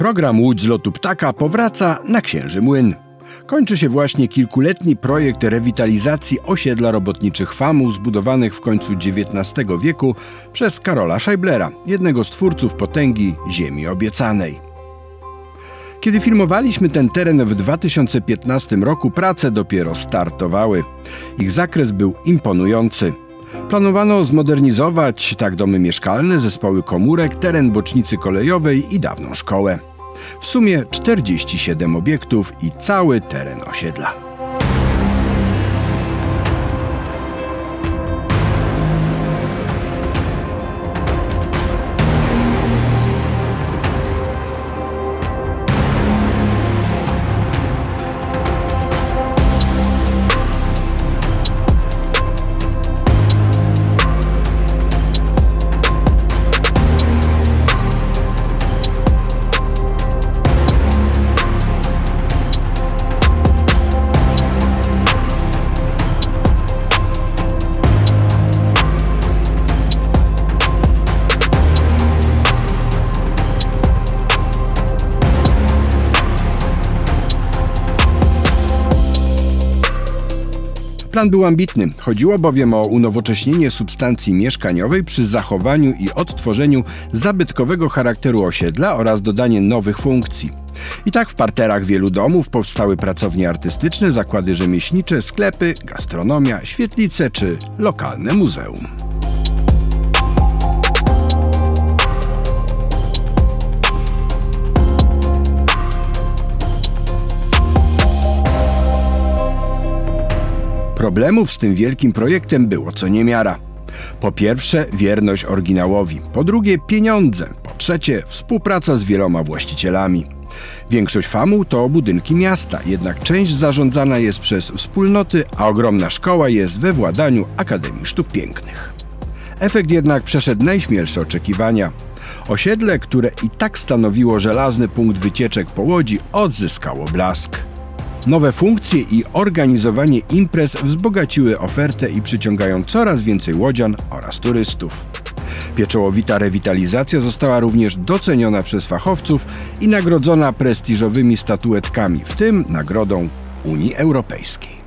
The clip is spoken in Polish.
Program Łódź z lotu ptaka powraca na Księży Młyn. Kończy się właśnie kilkuletni projekt rewitalizacji osiedla robotniczych FAMU zbudowanych w końcu XIX wieku przez Karola Scheiblera, jednego z twórców potęgi Ziemi Obiecanej. Kiedy filmowaliśmy ten teren w 2015 roku, prace dopiero startowały. Ich zakres był imponujący. Planowano zmodernizować tak domy mieszkalne, zespoły komórek, teren bocznicy kolejowej i dawną szkołę. W sumie 47 obiektów i cały teren osiedla. Plan był ambitny. Chodziło bowiem o unowocześnienie substancji mieszkaniowej przy zachowaniu i odtworzeniu zabytkowego charakteru osiedla oraz dodanie nowych funkcji. I tak w parterach wielu domów powstały pracownie artystyczne, zakłady rzemieślnicze, sklepy, gastronomia, świetlice czy lokalne muzeum. Problemów z tym wielkim projektem było co niemiara. Po pierwsze, wierność oryginałowi, po drugie, pieniądze, po trzecie, współpraca z wieloma właścicielami. Większość famu to budynki miasta, jednak część zarządzana jest przez wspólnoty, a ogromna szkoła jest we władaniu Akademii Sztuk Pięknych. Efekt jednak przeszedł najśmielsze oczekiwania. Osiedle, które i tak stanowiło żelazny punkt wycieczek po łodzi, odzyskało blask. Nowe funkcje i organizowanie imprez wzbogaciły ofertę i przyciągają coraz więcej łodzian oraz turystów. Pieczołowita rewitalizacja została również doceniona przez fachowców i nagrodzona prestiżowymi statuetkami, w tym nagrodą Unii Europejskiej.